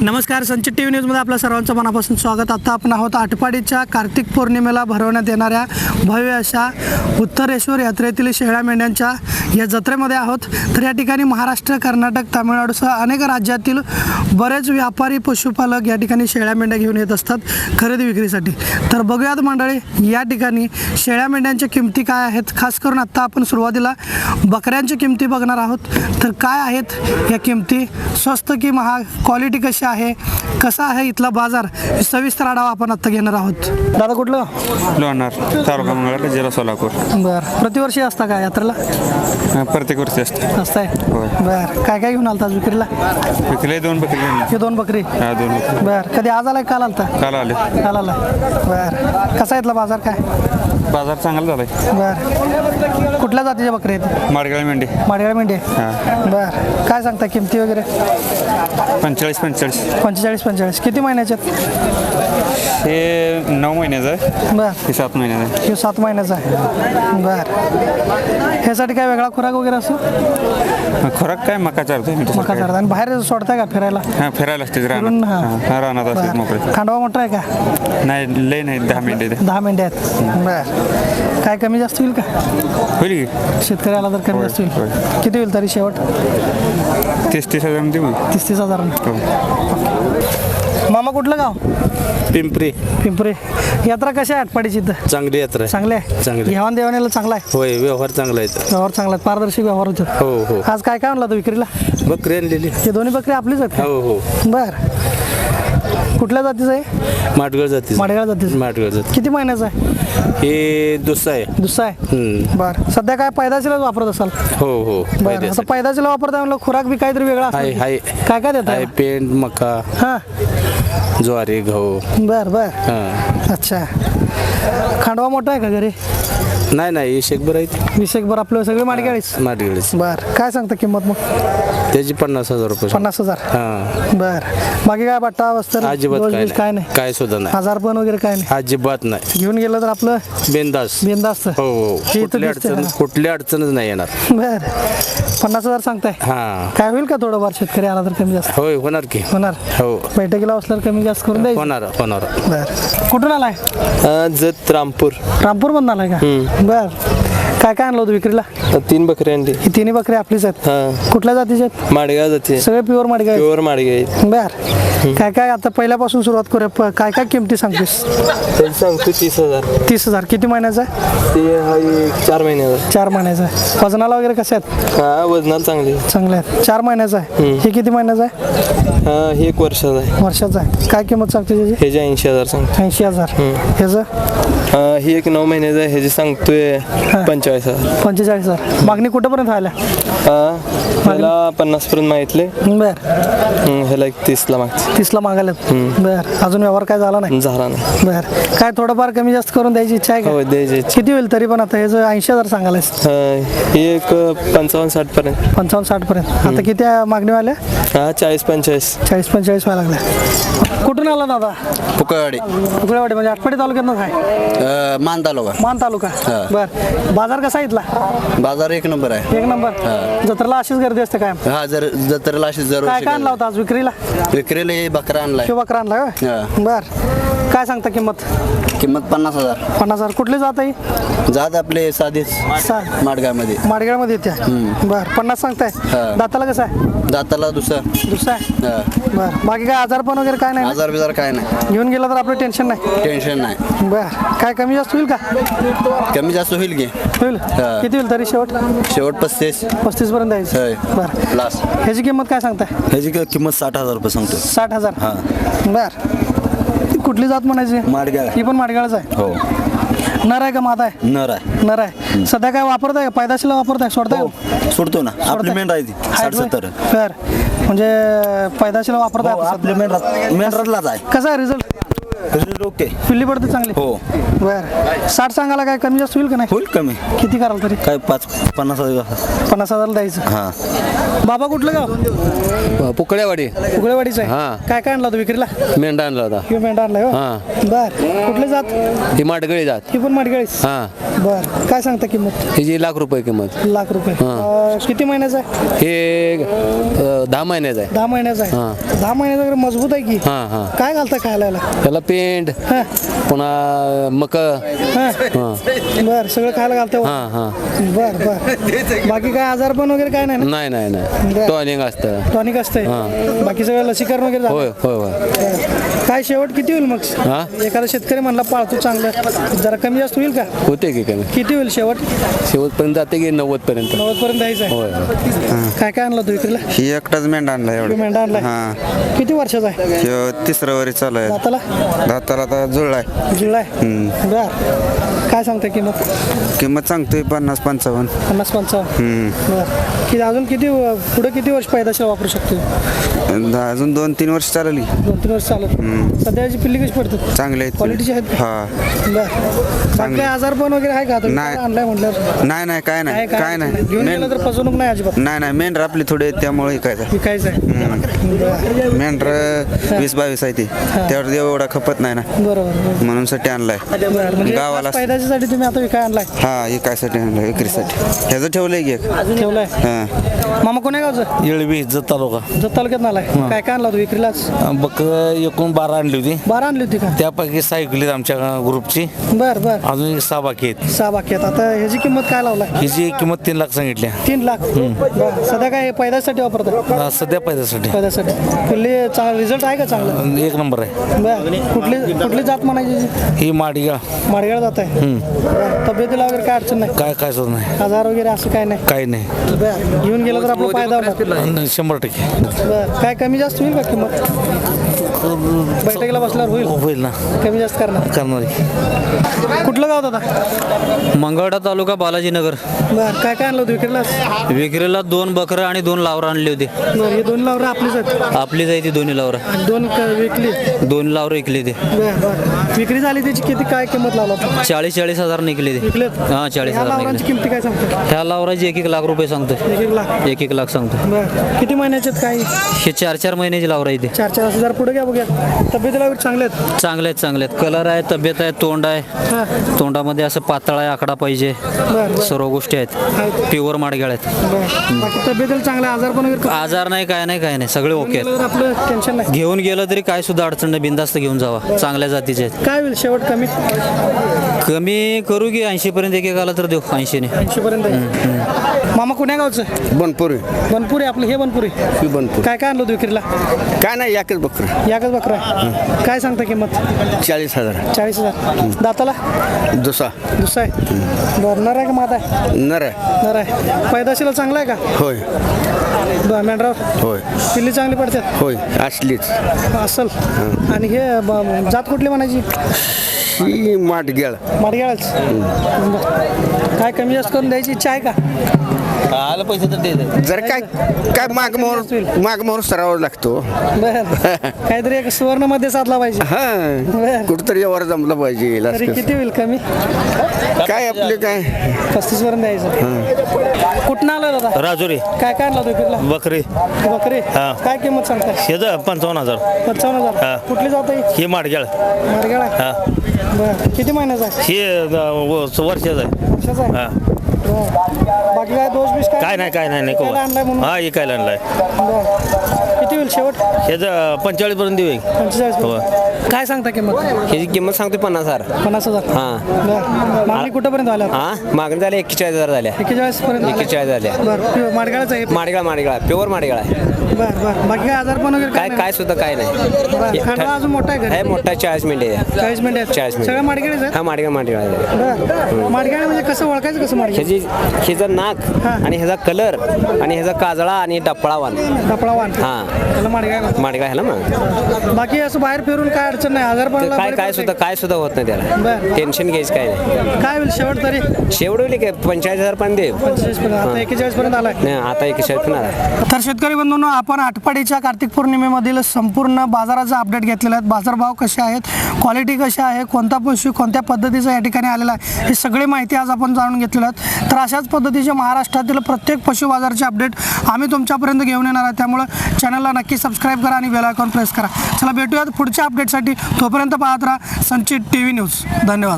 नमस्कार संचित T V न्यूजमध्ये आपल्या सर्वांचं मनापासून स्वागत. आता आपण आहोत आटपाडीच्या कार्तिक पौर्णिमेला भरवण्यात येणाऱ्या भव्य अशा उत्तरेश्वर यात्रेतील शेळ्या मेंढ्यांच्या या जत्रेमध्ये आहोत. तर या ठिकाणी महाराष्ट्र कर्नाटक तामिळनाडूसह अनेक राज्यातील बरेच व्यापारी पशुपालक या ठिकाणी शेळ्या मेंढ्या घेऊन येत असतात खरेदी विक्रीसाठी. तर बघूयात मंडळी या ठिकाणी शेळ्या मेंढ्यांच्या किमती काय आहेत? खास करून आत्ता आपण सुरुवातीला बकऱ्यांच्या किमती बघणार आहोत. तर काय आहेत या किमती? स्वस्त की महाग? क्वालिटी कशी आहे? कसा आहे इथला बाजार? सविस्तर आढावा आपण आत्ता घेणार आहोत. दादा कुठलं? लोणार तालुका मंगळवार जिल्हा सोलापूर. बरं. प्रतिवर्षी असता का यात्रेला? प्रत्येक वर्षी असते. असताय. बरं. काय काय घेऊन आलता विक्रीला? विकले दोन बकरी घेऊन हे दोन बकरी? हा दोन बकरी. बरं. कधी आज आलाय काल आलता? काल आले. काल आला. बरं. कसा इथला बाजार काय? बाजार चांगला झालाय. बरं. कुठल्या जातीच्या बकरी आहेत? माडगाळ मेंढी. माडगाळ मेंढी. बरं. काय सांगता किमती वगैरे? पंचेचाळीस पंचेचाळीस. पंचेचाळीस पंचेचाळीस. किती महिन्याच्यात हे नऊ महिन्याचं आहे. बरं. हे सात महिन्याचं आहे. हे सात महिन्याचा आहे. बरं. ह्यासाठी काय वेगळा खुराक वगैरे असतो? खोराक काय? मका तसं मका. चारता आणि बाहेर सोडताय का फिरायला? हा फिरायला असते फिरून रानात हा. हा, रानात असते मोकळे. खांडवा मोठा आहे का? नाही लय नाही दहा मिनिटे. दहा मेंढ्या आहेत. बरं. काय कमी जास्त होईल का? होईल की शेतकऱ्याला तर कमी होय, जास्त होईल होय. किती होईल तरी शेवट? तीस तीस हजार देऊ. तीस तीस हजार हो. मामा कुठलं गाव? पिंपरी. पिंपरी. यात्रा कशी आहे आटपाडीची इथं? चांगली यात्रा आहे. चांगली आहे? चांगली. घेवाण देवाणीला चांगला आहे? होय व्यवहार चांगला आहे व्यवहार चांगला आहे. पारदर्शी व्यवहार होतो. हो हो. आज काय काय आणलं होतं विक्रीला? बकरी आणलेली. हे दोन्ही बकरी आपलीच आहेत? हो हो. बर. कुठल्या जातीचं आहे? माटगळ जाती माडगाळ जातीचं. माटगळ जाती. किती महिन्याचं आहे? हे दुसरं आहे. दुसरा आहे? हम्म. बर. सध्या काय पैदाशीलाच वापरत असाल? हो हो. बरं. फायद्याचं. पैदाशीला वापरता म्हणलं खुराक बी काहीतरी वेगळा हाय असतो. हाय काय काय देत हाय पेंट मका हां. ज्वारी गहू. बर बर. हा. अच्छा. खांडवा मोठा आहे का घरी? नाही नाही हे शेकभर आहे वीस एक बर आपलं सगळे माडगाळीच माटगळीच बर काय सांगता किंमत मग? त्याची पन्नास हजार रुपये पन्नास हजार? हा. बर. बाकी काय बट्टा वस्तर अजिबात काय काय नाही. नाही? काय सुद्धा नाही. हजार पण वगैरे काय नाही? अजिबात नाही. घेऊन गेलं तर आपलं? बिंदास. बिंदास्त हो हो हे. इथं कुठली दिसतंय अडचण ना. कुठली अडचणच नाही येणार. बर. पन्नास हजार सांगताय? हा. काय होईल का थोडंफार? शेतकरी आला तर कमी जास्त? होय होणार की. होणार. हो. बैठकीला बसल्यावर कमी जास्त करून द्यायचं? होणार होणार. बर. कुठून आलाय? जत रामपूर. रामपूर मधून आलाय का? बर. काय काय आणलं होतं विक्रीला? तीन बकरी आणली. ही तिन्ही बकरी आपलीच आहेत? हा. कुठल्या जातीचे आहेत? माडगाव जाते. सगळे प्युअर माडगे आहेत? प्युअर माडगे आहेत. बर. काय काय आता पहिल्यापासून सुरुवात करूया? प- काय काय किमती सांगतेस? सांगतो तीस हजार. तीस हजार. किती महिन्याचा आहे? ते हा एक चार महिन्याचा. चार महिन्याचा आहे. वजनाला वगैरे कसे आहेत? हा वजनाला चांगली चांगले आहेत. चार महिन्याचा आहे. हे किती महिन्याचा आहे? हा हे एक वर्षाचा आहे. वर्षाचा आहे. काय किंमत सांगते त्याची ह्याचे ऐंशी हजार सांगतो. ऐंशी हजार. ह्याचं? हा ही एक नऊ महिन्याचा आहे. ह्याचे सांगतोय पंचेचाळीस हजार. पंचेचाळीस हजार. मागणी कुठंपर्यंत व्हायला? हा ह्याला पन्नास पर्यंत मागितले. बर. हम्म, ह्याला एक तीसला मागचे तीसला मागायला बर. अजून व्यवहार काय झाला नाही? झाला नाही. बर. काय थोडंफार कमी जास्त करून द्यायची इच्छा आहे हो का द्यायचे किती होईल तरी पण आता? ह्याचं ऐंशी हजार सांगायलास हा ही एक पंचावन्न साठ पर्यंत. पंचावन्न साठ पर्यंत. आता किती आहे मागणी वाल्या हा चाळीस पंचेचाळीस. चाळीस पंचेचाळीस व्हायला लागल्या. कुठून आला दादा? पुकळवाडी उकळेवाडी म्हणजे आटपाडी तालुक्यात काय मान तालुका. मान तालुका. बर. बाजार कसा आहे इथला? बाजार एक नंबर आहे. एक नंबर. जत्रेला अशीच गर्दी असते काय हा जर जत्रेला अशी जर काय काय आणला होता आज विक्रीला? विक्रीला बकरा आणलाय किंवा बकरा आणला का? हा. बर. काय सांगता किंमत? किंमत पन्नास हजार. पन्नास हजार. कुठली जात आहे? जात आपले साधेच. सा माडगावमध्ये. माडगाळमध्ये येत्या बर पन्नास सांगताय. हा. दाताला कसं आहे? दाताला दुसरं. दुसरा आहे? हा. बर बाकी काय आजार पण वगैरे काय नाही ना? आजार बिजार काय नाही. घेऊन गेलं तर आपलं टेन्शन नाही. टेन्शन नाही. बर काय कमी जास्त होईल का? कमी जास्त होईल की. होईल? हा. किती होईल तरी शेवट? शेवट पस्तीस. पस्तीस पर्यंत होय. बर. लास्ट ह्याची किंमत काय सांगताय? ह्याची किंमत साठ हजार रुपये सांगतो साठ हजार. बर. कुठली जात म्हणायची? माडगाळ. ही पण माडगाळच आहे. हो. नर आहे का माता आहे? नर आहे. नर आहे. सध्या काय वापरताय का? पैदाशीला वापरताय सोडताय का? सोडतो ना. आपली मेंढ आहे ती आहेत साठ होय? सत्तर. बर. म्हणजे पैदाशीला वापरताय हो, सध्या. मेंढ मेंढरातलाच आहे. कसा आहे रिझल्ट ओके पिल्ली पडते चांगली? हो. बर. साठ सांगायला काय कमी जास्त होईल का नाही? होईल कमी. किती कराल तरी? काय पाच पन्नास हजार पन्नास हजारला द्यायचं. हां. बाबा कुठलं गाव? पुकळेवाडी. उगळेवाडीचं आहे? हा. काय काय आणला तू विक्रीला? मेंढा आणला होता. किंवा मेंढा आणलाय हो हा. बर. कुठले जात? ही माटगळी जात. ही पण माडगळीच? हा. बर. काय सांगता किंमत? हिची लाख रुपये किंमत. लाख रुपये. किती महिन्याचा आहे? हे दहा महिन्याचं आहे. दहा महिन्याचा आहे. हा. दहा महिन्याचा मजबूत आहे की? हा हा. काय घालता खायला याला? त्याला पेंट हा. पुन्हा मक. बर सगळं खायला घालता. हा हा. बर बर. बाकी काय आजार पण वगैरे काय नाही ना? नाही नाही नाही. बरं. टॉनिंग असतं. टॉनिक असतंय. हा. बाकी सगळं लसीकरण वगैरे झालं? होय होय होय. बरं. काय शेवट किती होईल मग? हा? एखादा शेतकरी म्हणला पाळतो चांगलं. जरा कमी जास्त होईल का? होते की कमी. किती होईल शेवट? शेवटपर्यंत जाते की नव्वद पर्यंत नव्वद पर्यंत द्यायचं आहे होय काय काय आणलं तू विक्रीला ही एकटाच मेंढा आणला एवढं. मेंढा आणलाय हा. किती वर्षाचा आहे? ह्यो तिसरं वरी चालू आहे. दाताला? दाताला आता जुळलाय. जुळलाय? बर. काय सांगता किंमत? किंमत सांगतोय पन्नास पंचावन्न. पन्नास पंचावन्न. बर. किती अजून किती पुढे किती वर्ष पैदाशील वापरू शकतो अजून दोन तीन वर्ष चालली. दोन तीन वर्ष चालत. सध्याची पिल्ली कशी पडते चांगले आहेत. क्वालिटीची आहेत का? हा. बर. काय आजार पण वगैरे आहे का? नाही. आणलाय म्हटल्यावर? नाही नाही काय नाही. काय नाही. घेऊन गेलं तर फसवणूक नाही अजिबात. नाही नाही. मेंढर आपली थोडे आहेत त्यामुळे विकायचं विकायचं आहे बरं. मेंढर वीस बावीस आहे ती. त्यावर एवढा खपत नाही ना. बरोबर. म्हणून साठी आणलाय. बरं, म्हणजे गावाला पैदाशीसाठी तुम्ही आता विकाय आणलाय? हा विकायसाठी आणलाय विक्रीसाठी ह्याचं ठेवलंय की एक. ठेवलाय? हा. मामा कोण्या गावचं? येळवी जत तालुका. जत तालुक्यात आलाय काय काय आणला तू विक्रीलाच बक एकूण बारा आणली होती. बारा आणली होती का? त्यापैकी सहा विकलीत आमच्या ग्रुपची. बर बर. अजून सहा बाकी आहेत. सहा बाकी आहेत. आता ह्याची किंमत काय लावलाय? हिची किंमत तीन लाख सांगितली. तीन लाख? बरं. सध्या काय पैदासाठी वापरतात अं, सध्या पैशासाठी पैदासाठी. कुठली चांगला रिझल्ट आहे का चांगला? एक नंबर आहे. बर. कुठली कुठली जात म्हणायची ही माडगा माडगाळ जात आहे? बरं. तब्येतीला वगैरे काय अडचण नाही? काय काय सुद्धा नाही. आजार वगैरे असं काय नाही? काही नाही. बर. घेऊन गेलं तर आपला फायदा होणार. अन् शंभर टक्के. बर. काय कमी जास्त होईल का किंमत? बैठकीला बसल्यावर होईल. होईल ना. कमी जास्त करणार. करणार आहे. कुठलं गाव दादा? मंगळवेढा तालुका बालाजीनगर. बर काय काय आणलं होतं? विक्रीला? विक्रीला दोन बकरं आणि दोन लावरं आणली होती. बरं हे दोन लावरं आपलीच आहेत. आपली जायची दोन्ही लावरं. दोन क- विकली? दोन लावरं विकली ती. बर बर. विक्री झाली त्याची किती? काय किंमत लावला होता? चाळीस चाळीस हजार निघली ती. विकलेत? हा चाळीस ह्या हजार लावरांची निघली किमती काय सांगतो? ह्या लावराची एक एक लाख रुपये सांगतोय. एक एक लाख. एक एक लाख सांगतो बर. किती महिन्याचे आहेत? काय? हे चार चार महिन्याची लावरं आहे ती. चार चार हजार पुढे घ्या बघूया. तब्येतीला वगैरे चांगले आहेत? चांगले आहेत चांगले आहेत. कलर आहे तब्येत आहे तोंड आहे. हा. तोंडामध्ये असं पातळ आहे आकडा पाहिजे. सर्व गोष्टी आहेत. प्युअर माडग्याळ आहेत. बर. बाकी तब्येतीला चांगला आजार पण वगैरे आजार नाही काय नाही काय नाही. सगळे ओके आहेत. आपलं टेन्शन नाही. घेऊन गेलं तरी काय सुद्धा अडचण नाही. बिंदास्त घेऊन जावा. चांगल्या जातीचे आहेत. काय होईल शेवट? कमी? कमी करू की ऐंशी पर्यंत एक एक आला तर देऊ. ऐंशीने. ऐंशी पर्यंत मामा कुण्या गावचं? बनपुरी. बनपुरी आपलं. हे बनपुरी. ही बनपूर. काय काय आणलं होतं विक्रीला? काय नाही याकच बकर. याकच बकरा. आहे. काय सांगता किंमत? चाळीस हजार. चाळीस हजार. दाताला? दुसरा. दुसरा आहे. बरं नर आहे का माता आहे? नर आहे. नर आहे. पैदाशीला चांगला आहे का? होय. बरं मेंढरावर? होय. पिल्ली चांगली पडतात होय. असलीच. असल. आणि हे ब- जात कुठली म्हणायची? ही माठ गेळ काय कमी जास्त करून द्यायची इच्छा आहे का? आलं पैसे तर. जर काय काय माग मोहर माग मोहर सरावा लागतो. बर. काहीतरी एक सुवर्णमध्ये साधला पाहिजे. हा कुठतरी यावर जमलं पाहिजे तरी. किती होईल कमी? काय आपले काय? पस्तीस पर्यंत द्यायचं. कुठं आलं दादा? राजुरी. काय काय आणलं विक्रीला बकरी. बकरी? हा. काय किंमत सांगताय? हे पंचावन्न हजार. पंचावन्न हा. हजार कुठली जात आहे? ही माडग्याळ मार्गाळ आहे? हा. बरं. किती महिन्याचा आहे? ही वर्षाचं आहे. वर्षाचा आहे? हा. बरं. बाकी काय दोष बिष काय? काय नाही काय नाही नाही विकायला आणलाय म्हणून? हा इकायला आणलाय? बरं. होईल शेवट? ह्याचं पंचेचाळीस पर्यंत देऊ. पंचेचाळीस हो. काय सांगता किंमत? ह्याची किंमत सांगतो पन्नास हजार. पन्नास हजार. हां. बरं. मागणी कुठंपर्यंत आल्या? हा? मागणी झाली एक्केचाळीस हजार झाल्या. एक्केचाळीस पर्यंत. एक्केचाळीस झाल्या. बरं. माडगाळच आहे माडगाळ माडगाळ. प्युअर माडगाळ आहे. बरं बरं. बाकी काय आजार पण वगैरे काय? काय सुद्धा काय नाही. खांडवा अजून मोठा आहे आहे का मोठा चाळीस मिनिटे आहे. चाळीस मिनिट चाळीस मिनिट. सगळं माडगेळच आहेत हा माडगाळ माडगाळ आहे. बरं. माडगाळ म्हणजे कसं ओळखायचं कसं माडगाळ? ह्याची ह्याचा नाक हा. आणि ह्याचा कलर आणि ह्याचा काजळा आणि डपळावान. कपडा वाण हा. माडगाळ ह्याला मग? बाकी असं बाहेर फिरून काय अडचण नाही. आजार पण काय काय सुद्धा काय सुद्धा होत नाही. त्याला. टेन्शन घ्यायचं काय नाही. काय होईल शेवट तरी? शेवट होईल काय पंचेचाळीस हजार पण दे पंचेचाळीस पर्यंत आलाय. नाही आता एक्केचाळीस पण आला तर शेतकरी बंधूंनो आपण आटपाडीच्या कार्तिक पौर्णिमेमधील संपूर्ण बाजाराचा अपडेट घेतलेला आहे. बाजारभाव कसे आहेत? क्वालिटी कशी आहे? कोणता पशु कोणत्या पद्धतीचा या ठिकाणी आलेला आहे? ही सगळी माहिती आज आपण जाणून घेतलेली आहेत तर अशाच पद्धतीचे महाराष्ट्रातील प्रत्येक पशु बाजारचे अपडेट आम्ही तुमच्यापर्यंत घेऊन येणार आहे. त्यामुळं चॅनलला नक्की सबस्क्राईब करा आणि बेल आयकॉन प्रेस करा. चला भेटूयात पुढच्या अपडेटसाठी तोपर्यंत पाहत राहा संचित टी व्ही न्यूज धन्यवाद.